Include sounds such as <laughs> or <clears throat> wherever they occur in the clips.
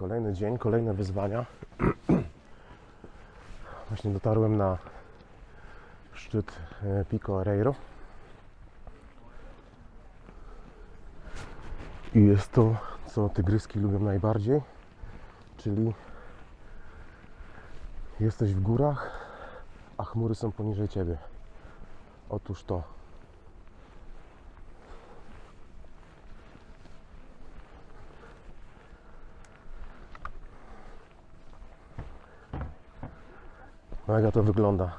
Kolejny dzień, kolejne wyzwania. <clears throat> Właśnie dotarłem na szczyt e, Pico Areiro. I jest to, co tygryski lubią najbardziej, czyli jesteś w górach, a chmury są poniżej ciebie. Otóż to. Mega to wygląda.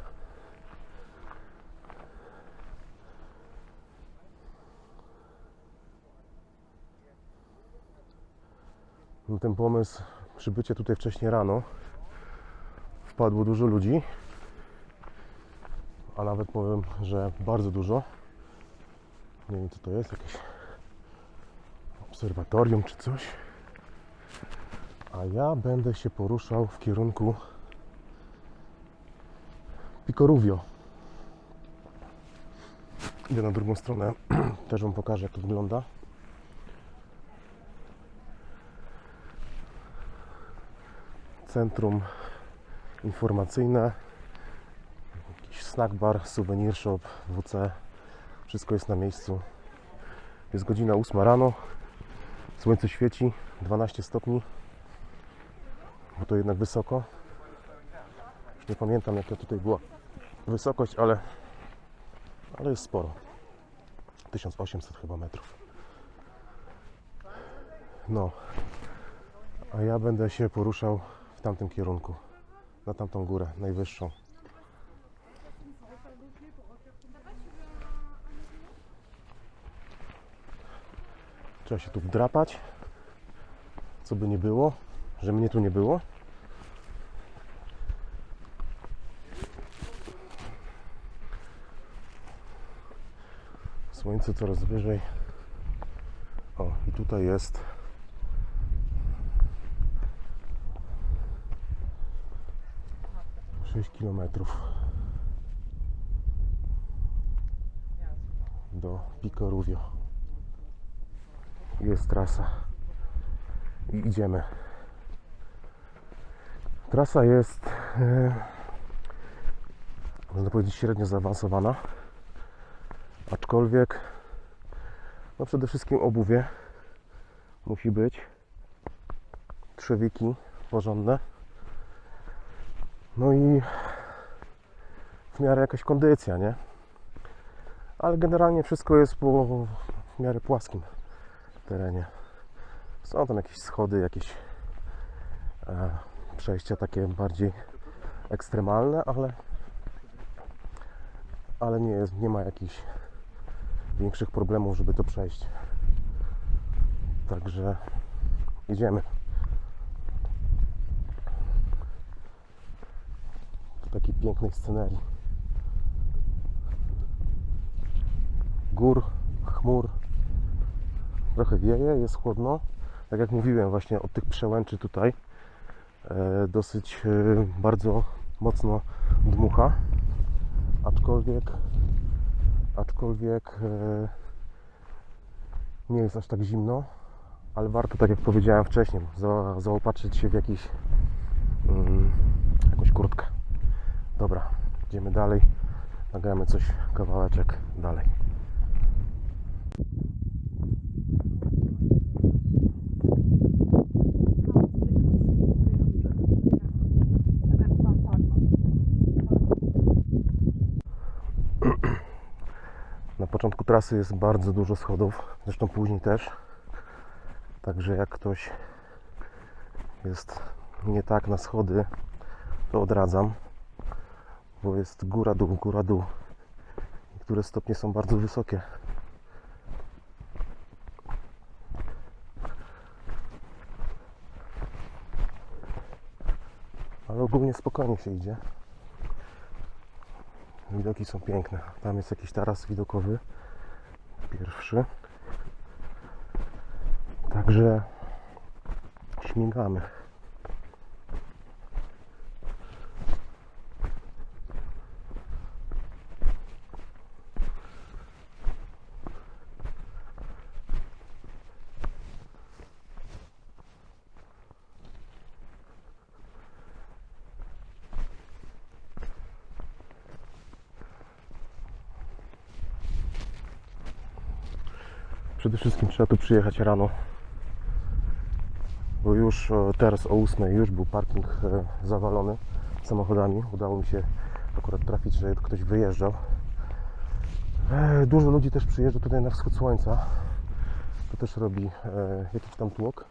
Na ten pomysł przybycie tutaj wcześniej rano wpadło dużo ludzi, a nawet powiem, że bardzo dużo. Nie wiem co to jest, jakieś obserwatorium czy coś. A ja będę się poruszał w kierunku Picoruvio. Idę na drugą stronę, <clears throat> też Wam pokażę jak to wygląda. Centrum informacyjne, jakiś snack bar, souvenir shop, WC, wszystko jest na miejscu. Jest godzina 8 rano, słońce świeci, 12 stopni, bo to jednak wysoko. Nie pamiętam jaka tutaj była wysokość, ale, ale jest sporo. 1800 chyba metrów. No, a ja będę się poruszał w tamtym kierunku, na tamtą górę, najwyższą. Trzeba się tu wdrapać, co by nie było, że mnie tu nie było. Słońce coraz wyżej. O, i tutaj jest sześć kilometrów do Pico Ruvio. Jest trasa i idziemy. Trasa jest, e, można powiedzieć, średnio zaawansowana aczkolwiek no przede wszystkim obuwie musi być trzewiki porządne no i w miarę jakaś kondycja, nie? Ale generalnie wszystko jest po w miarę płaskim terenie. Są tam jakieś schody, jakieś e, przejścia takie bardziej ekstremalne, ale ale nie jest, nie ma jakichś większych problemów, żeby to przejść. Także idziemy. Do takiej pięknej scenerii. Gór, chmur. Trochę wieje, jest chłodno. Tak jak mówiłem, właśnie od tych przełęczy tutaj e, dosyć e, bardzo mocno dmucha. Aczkolwiek aczkolwiek e, nie jest aż tak zimno, ale warto, tak jak powiedziałem wcześniej, za, zaopatrzyć się w jakiś, mm, jakąś kurtkę. Dobra, idziemy dalej, nagramy coś, kawałeczek dalej. Na początku trasy jest bardzo dużo schodów, zresztą później też. Także jak ktoś jest nie tak na schody, to odradzam, bo jest góra dół, góra dół. Niektóre stopnie są bardzo wysokie. Ale ogólnie spokojnie się idzie. Widoki są piękne. Tam jest jakiś taras widokowy. Pierwszy. Także śmigamy. Przede wszystkim trzeba tu przyjechać rano. Bo już e, teraz o 8 już był parking e, zawalony samochodami. Udało mi się akurat trafić, że ktoś wyjeżdżał. E, Dużo ludzi też przyjeżdża tutaj na wschód słońca. To też robi jakiś tam tłok.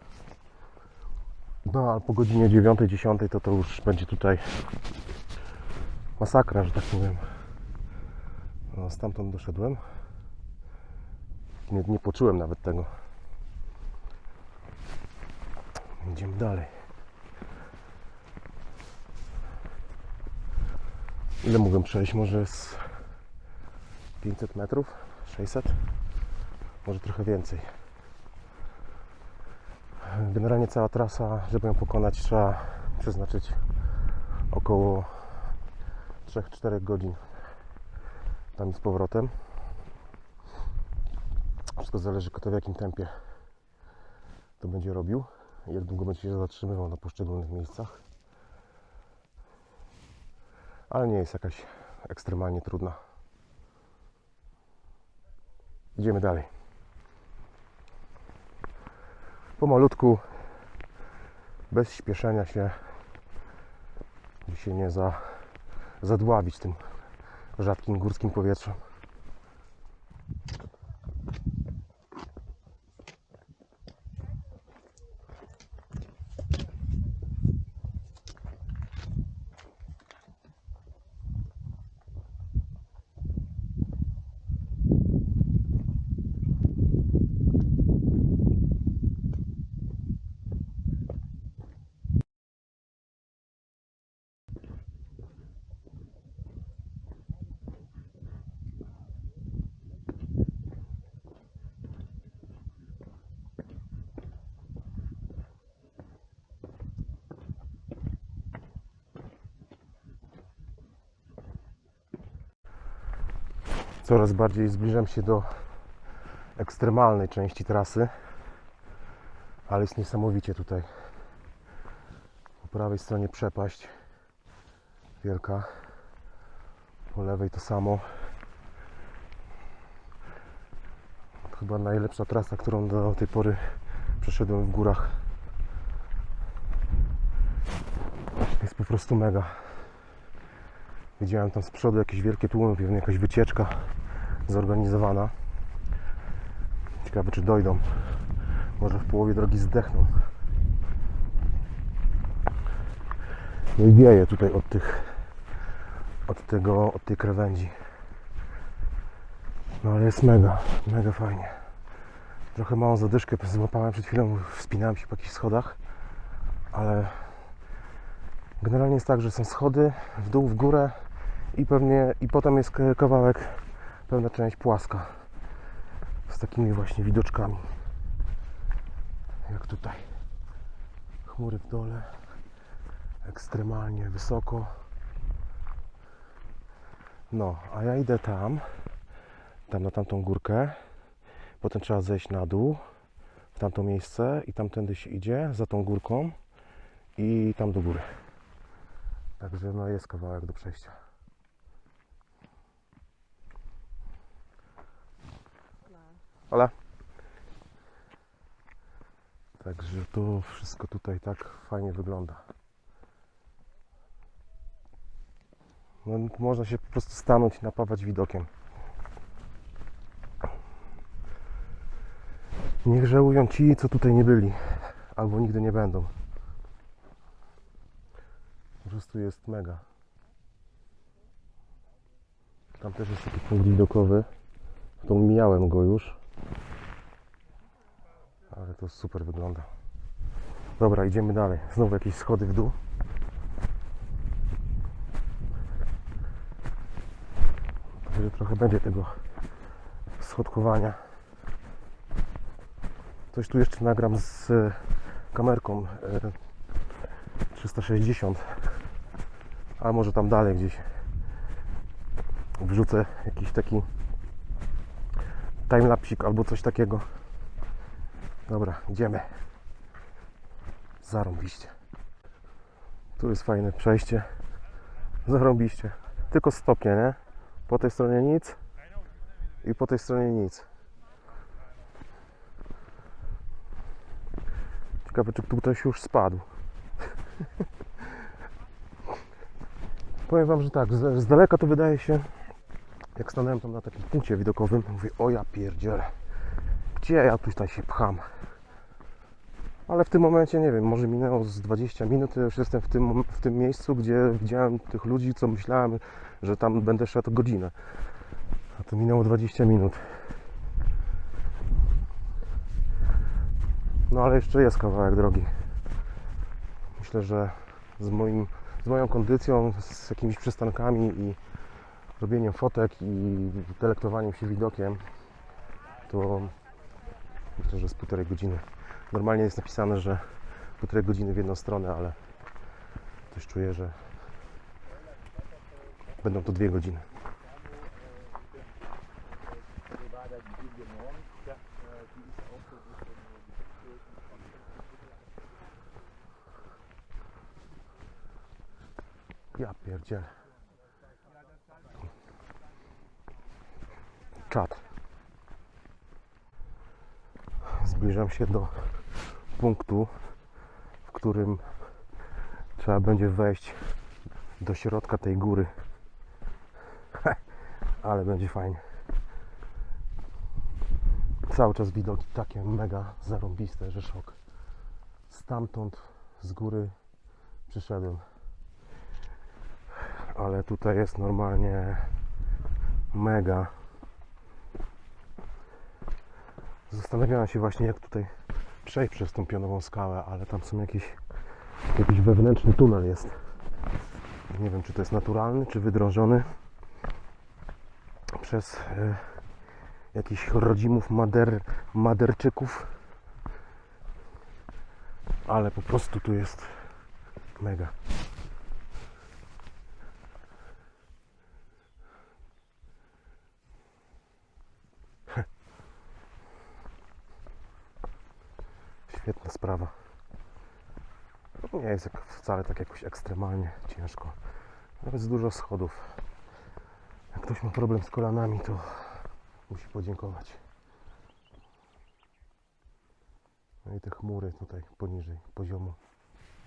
No a po godzinie 9-10 to to już będzie tutaj masakra, że tak powiem. No, stamtąd doszedłem. Nie, nie poczułem nawet tego. Idziemy dalej. Ile mogłem przejść? Może z 500 metrów? 600? Może trochę więcej. Generalnie cała trasa, żeby ją pokonać, trzeba przeznaczyć około 3-4 godzin tam z powrotem. Wszystko zależy kto w jakim tempie to będzie robił jak długo będzie się zatrzymywał na poszczególnych miejscach. Ale nie jest jakaś ekstremalnie trudna. Idziemy dalej. Pomalutku, bez śpieszenia się, by się nie za, zadławić tym rzadkim górskim powietrzem. Coraz bardziej zbliżam się do ekstremalnej części trasy, ale jest niesamowicie tutaj. Po prawej stronie przepaść wielka, po lewej to samo. Chyba najlepsza trasa, którą do tej pory przeszedłem w górach. Jest po prostu mega. Widziałem tam z przodu jakieś wielkie tłumy, pewnie jakaś wycieczka zorganizowana. Ciekawe czy dojdą. Może w połowie drogi zdechną. No i wieje tutaj od tych od tego, od tej krawędzi. No ale jest mega, mega fajnie. Trochę małą zadyszkę złapałem przed chwilą, wspinałem się po jakichś schodach, ale generalnie jest tak, że są schody w dół, w górę i pewnie i potem jest kawałek, pewna część płaska. Z takimi właśnie widoczkami. Jak tutaj. Chmury w dole. Ekstremalnie wysoko. No, a ja idę tam. Tam na tamtą górkę. Potem trzeba zejść na dół. W tamto miejsce. I tamtędy się idzie za tą górką. I tam do góry. Także no jest kawałek do przejścia Hola. Także to wszystko tutaj tak fajnie wygląda. No, można się po prostu stanąć i napawać widokiem. Niech żałują ci, co tutaj nie byli, albo nigdy nie będą. Po prostu jest mega. Tam też jest taki punkt widokowy. To mijałem go już. Ale to super wygląda. Dobra, idziemy dalej. Znowu jakieś schody w dół. Także trochę będzie tego schodkowania. Coś tu jeszcze nagram z e, kamerką e, 360. A może tam dalej gdzieś wrzucę jakiś taki timelapsik albo coś takiego. Dobra, idziemy. Zarąbiście. Tu jest fajne przejście. Zarąbiście. Tylko stopnie, nie? Po tej stronie nic i po tej stronie nic. Ciekawe, czy tu ktoś już spadł. <laughs> Powiem Wam, że tak, z, z daleka to wydaje się, jak stanąłem tam na takim punkcie widokowym, mówię, o ja pierdzielę gdzie ja tutaj się pcham? Ale w tym momencie, nie wiem, może minęło z 20 minut, już jestem w tym, w tym miejscu, gdzie widziałem tych ludzi, co myślałem, że tam będę szedł godzinę. A to minęło 20 minut. No ale jeszcze jest kawałek drogi. Myślę, że z, moim, z moją kondycją, z jakimiś przystankami i robieniem fotek i delektowaniem się widokiem, to myślę, że z półtorej godziny. Normalnie jest napisane, że półtorej godziny w jedną stronę, ale coś czuję, że będą to dwie godziny. Ja pierdzielę. Czad. Zbliżam się do punktu, w którym trzeba będzie wejść do środka tej góry. <laughs> Ale będzie fajnie. Cały czas widoki takie mega zarąbiste, że szok. Stamtąd z góry przyszedłem. Ale tutaj jest normalnie mega. Zastanawiałem się właśnie jak tutaj przejść przez tą pionową skałę, ale tam są jakieś jakiś wewnętrzny tunel jest. Nie wiem czy to jest naturalny, czy wydrążony przez e, jakichś rodzimów mader, maderczyków. Ale po prostu tu jest mega. Świetna sprawa. Nie jest wcale tak jakoś ekstremalnie ciężko. Nawet z dużo schodów. Jak ktoś ma problem z kolanami, to musi podziękować. No i te chmury tutaj poniżej poziomu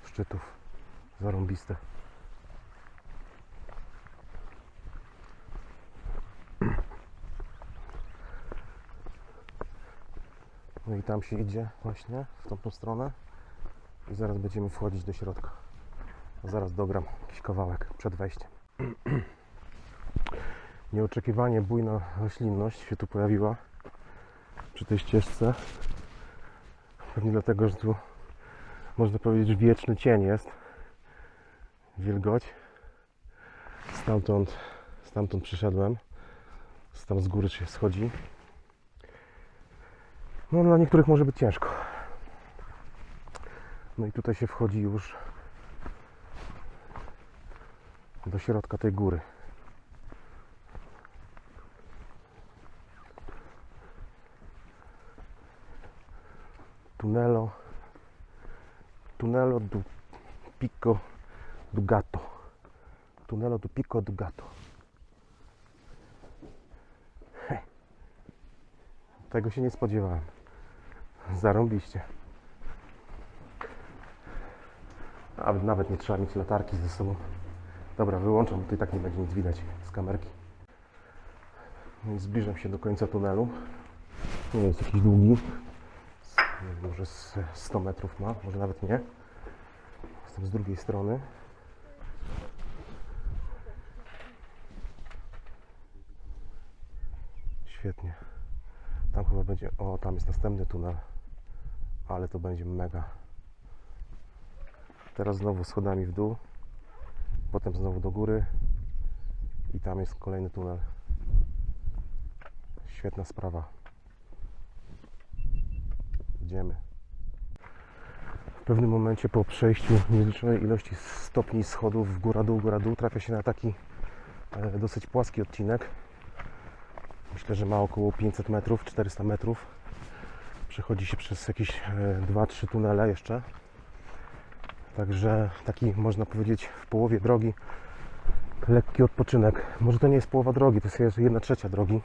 szczytów zarąbiste. No i tam się idzie właśnie w tamtą stronę i zaraz będziemy wchodzić do środka. Zaraz dogram jakiś kawałek przed wejściem. <clears throat> Nieoczekiwanie bujna roślinność się tu pojawiła przy tej ścieżce. Pewnie dlatego, że tu można powiedzieć, wieczny cień jest. Wilgoć. Stamtąd, stamtąd przyszedłem. Tam z góry się schodzi. No dla niektórych może być ciężko. No i tutaj się wchodzi już do środka tej góry. Tunelo Tunelo du Pico du Gatto. Tunelo du Pico du Gatto. Heh. Tego się nie spodziewałem. Zarąbiście. A nawet nie trzeba mieć latarki ze sobą. Dobra, wyłączam, bo tu i tak nie będzie nic widać z kamerki. No i zbliżam się do końca tunelu. Nie jest jakiś długi. Może z 100 metrów ma, może nawet nie. Jestem z drugiej strony. Świetnie. Tam chyba będzie. O, tam jest następny tunel. Ale to będzie mega. Teraz znowu schodami w dół. Potem znowu do góry. I tam jest kolejny tunel. Świetna sprawa. Idziemy. W pewnym momencie po przejściu niezliczonej ilości stopni schodów w góra-dół, góra-dół trafia się na taki e, dosyć płaski odcinek. Myślę, że ma około 500 metrów, 400 metrów. Przechodzi się przez jakieś e, 2-3 tunele jeszcze. Także taki można powiedzieć w połowie drogi lekki odpoczynek. Może to nie jest połowa drogi, to jest jedna trzecia drogi.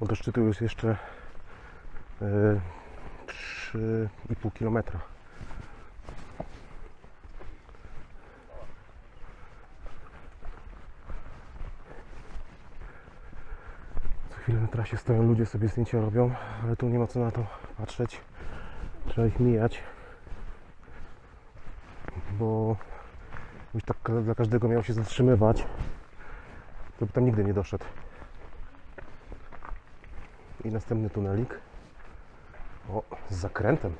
Bo do szczytu jest jeszcze e, 3 3,5 km. Chwilę na trasie stoją ludzie, sobie zdjęcia robią, ale tu nie ma co na to patrzeć. Trzeba ich mijać, bo już tak dla każdego miał się zatrzymywać, to by tam nigdy nie doszedł. I następny tunelik. O, z zakrętem.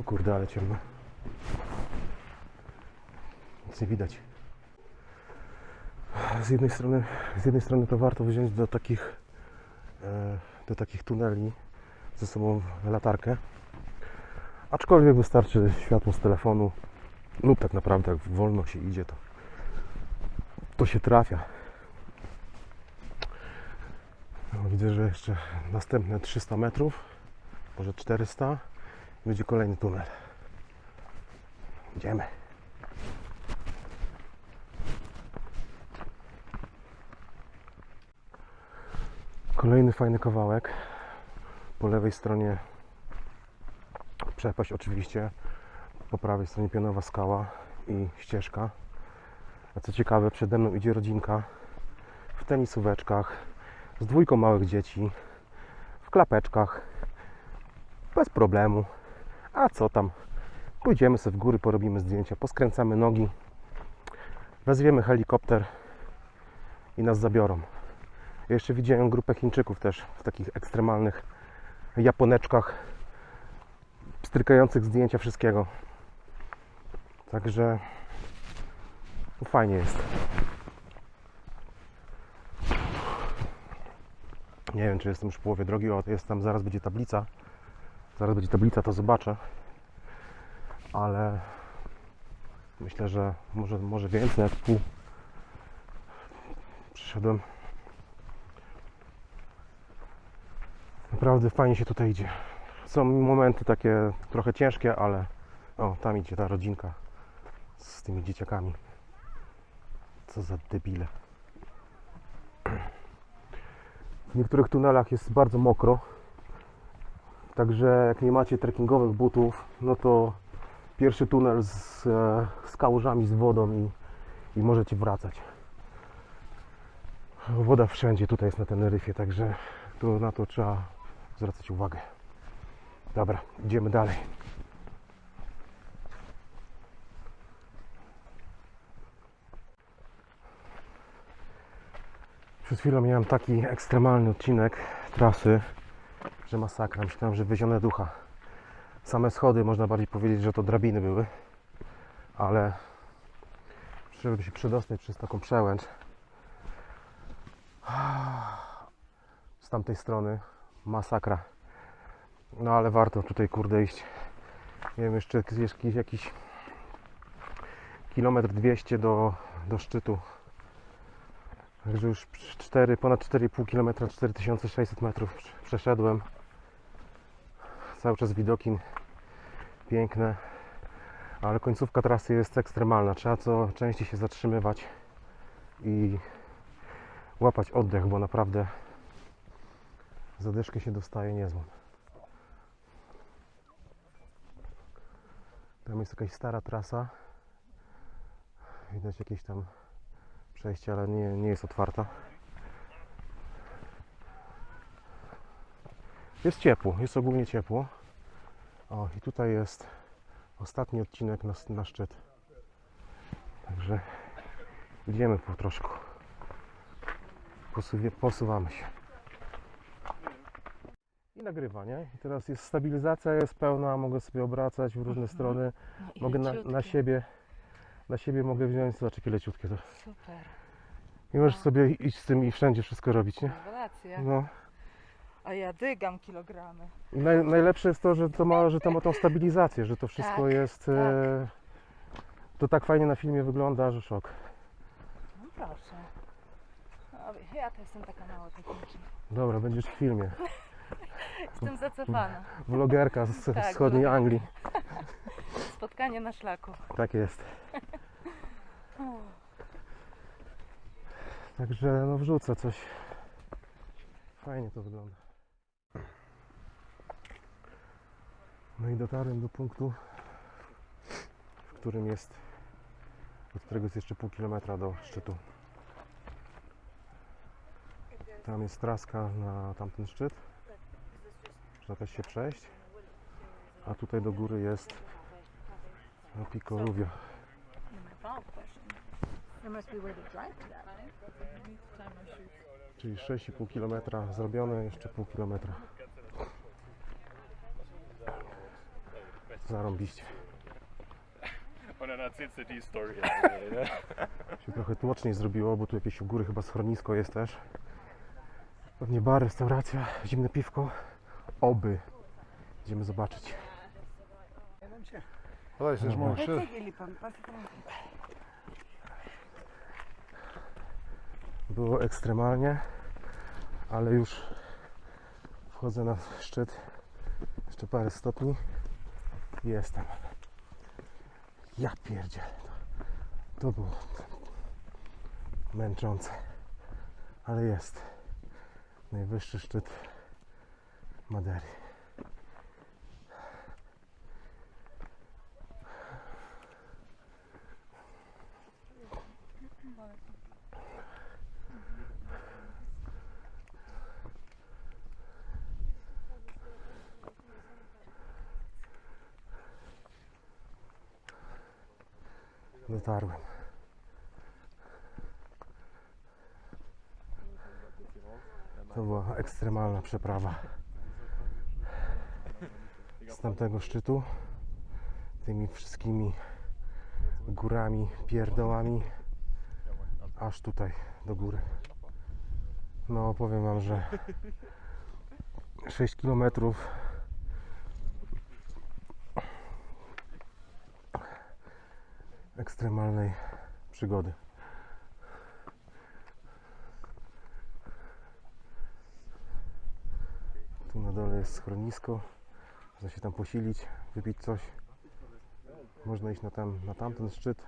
O kurde, ale ciemno. Nic nie widać. Z jednej strony, z jednej strony to warto wziąć do takich, e, do takich tuneli ze sobą latarkę. Aczkolwiek wystarczy światło z telefonu lub tak naprawdę jak wolno się idzie, to, to się trafia. No, widzę, że jeszcze następne 300 metrów, może 400 i będzie kolejny tunel. Idziemy. Kolejny fajny kawałek. Po lewej stronie przepaść oczywiście. Po prawej stronie pionowa skała i ścieżka. A co ciekawe, przede mną idzie rodzinka w tenisóweczkach, z dwójką małych dzieci, w klapeczkach, bez problemu. A co tam? Pójdziemy sobie w góry, porobimy zdjęcia, poskręcamy nogi, wezwiemy helikopter i nas zabiorą. Jeszcze widziałem grupę Chińczyków też w takich ekstremalnych japoneczkach, strykających zdjęcia wszystkiego. Także no fajnie jest. Nie wiem, czy jestem już w połowie drogi, o, jest tam, zaraz będzie tablica. Zaraz będzie tablica, to zobaczę. Ale myślę, że może, może więcej, jak pół. Przyszedłem. Naprawdę fajnie się tutaj idzie. Są momenty takie trochę ciężkie, ale o, tam idzie ta rodzinka z tymi dzieciakami. Co za debile. W niektórych tunelach jest bardzo mokro. Także jak nie macie trekkingowych butów, no to pierwszy tunel z, e, z kałużami, z wodą i, i możecie wracać. Woda wszędzie tutaj jest na Teneryfie, także tu na to trzeba zwracać uwagę. Dobra, idziemy dalej. Przed chwilą miałem taki ekstremalny odcinek trasy, że masakra. Myślałem, że wyzione ducha. Same schody, można bardziej powiedzieć, że to drabiny były, ale żeby się przedostać przez taką przełęcz z tamtej strony masakra. No ale warto tutaj kurde iść. Nie wiem, jeszcze jakiś, jakiś kilometr 200 do, do szczytu. Także już 4, ponad 4,5 km, 4600 metrów przeszedłem. Cały czas widoki piękne, ale końcówka trasy jest ekstremalna. Trzeba co częściej się zatrzymywać i łapać oddech, bo naprawdę zadyszkę się dostaje niezłą. Tam jest jakaś stara trasa. Widać jakieś tam przejście, ale nie, nie jest otwarta. Jest ciepło, jest ogólnie ciepło. O, i tutaj jest ostatni odcinek na, na szczyt. Także idziemy po troszku. Posuwie, posuwamy się. I nagrywanie. I teraz jest stabilizacja, jest pełna, mogę sobie obracać w różne strony. No i Mogę na, na siebie na siebie mogę wziąć, zobacz jakie leciutkie to. Super. I możesz sobie iść z tym i wszędzie wszystko robić, nie? Rewelacja. No. A ja dygam kilogramy. Naj, najlepsze jest to, że to ma, że to ma tą stabilizację, że to wszystko Tak, jest. E, to tak fajnie na filmie wygląda, że szok. No proszę. No, ja to jestem taka mało techniczna. Dobra, będziesz w filmie. <laughs> Jestem zacofana. Vlogerka z Tak, wschodniej. Anglii. <laughs> Spotkanie na szlaku. Tak jest. Także no wrzucę coś. Fajnie to wygląda. No i dotarłem do punktu, w którym jest, od którego jest jeszcze pół kilometra do szczytu. Tam jest traska na tamten szczyt. Można też się przejść. A tutaj do góry jest Pico Rubio. My follow-up question. There must be a way to drive to that. Czyli 6,5 km zrobione, jeszcze pół kilometra. Zarąbiście. Erzählst du die Story. się trochę tłoczniej zrobiło, bo tu jakieś u góry chyba schronisko jest też. Pewnie bar, restauracja, zimne piwko. Oby. Idziemy zobaczyć. Olej, też mam. Było ekstremalnie, ale już wchodzę na szczyt. Jeszcze parę stopni. Jestem. Ja pierdzielę. To, to było męczące. Ale jest. Najwyższy szczyt Madery. Dotarłem. To była ekstremalna przeprawa. Z tamtego szczytu, tymi wszystkimi górami, pierdołami, aż tutaj do góry. No, powiem Wam, że 6 kilometrów ekstremalnej przygody. Tu na dole jest schronisko. Można się tam posilić, wypić coś. Można iść na, tam, na tamten szczyt.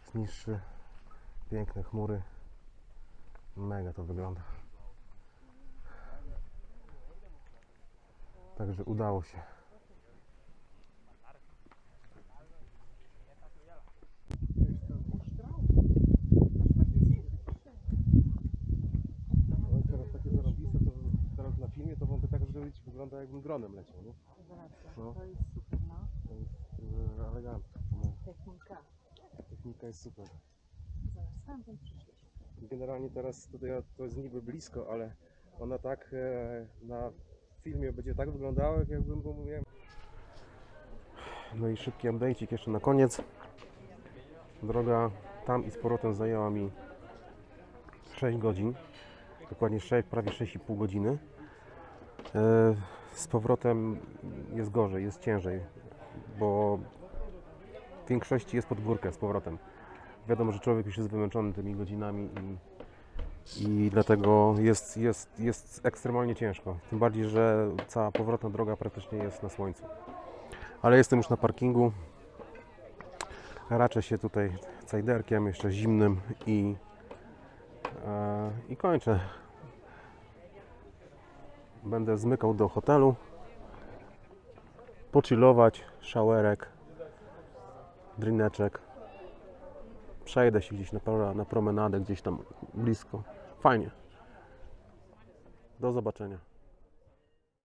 Jest niższy. Piękne chmury. Mega to wygląda. Także udało się. No i teraz takie zarobiste, to teraz na filmie to wam tak zrobić, wygląda jakbym dronem leciał, nie? No. To jest super, no. To jest e, elegancko. No, Technika. technika jest super. Stamtąd przyszliśmy. Generalnie teraz tutaj to jest niby blisko, ale ona tak e, na filmie będzie tak wyglądała, jak jakbym go mówiłem. No i szybki update'ik jeszcze na koniec. Droga tam i z powrotem zajęła mi 6 godzin. Dokładnie 6, prawie 6,5 godziny. E, Z powrotem jest gorzej, jest ciężej, bo w większości jest pod górkę z powrotem. Wiadomo, że człowiek już jest wymęczony tymi godzinami i, i dlatego jest, jest, jest ekstremalnie ciężko. Tym bardziej, że cała powrotna droga praktycznie jest na słońcu. Ale jestem już na parkingu. Raczę się tutaj cajderkiem, jeszcze zimnym i, e, i kończę. Będę zmykał do hotelu. Pochillować, szałerek, drineczek przejdę się gdzieś na, na promenadę, gdzieś tam blisko. Fajnie. Do zobaczenia.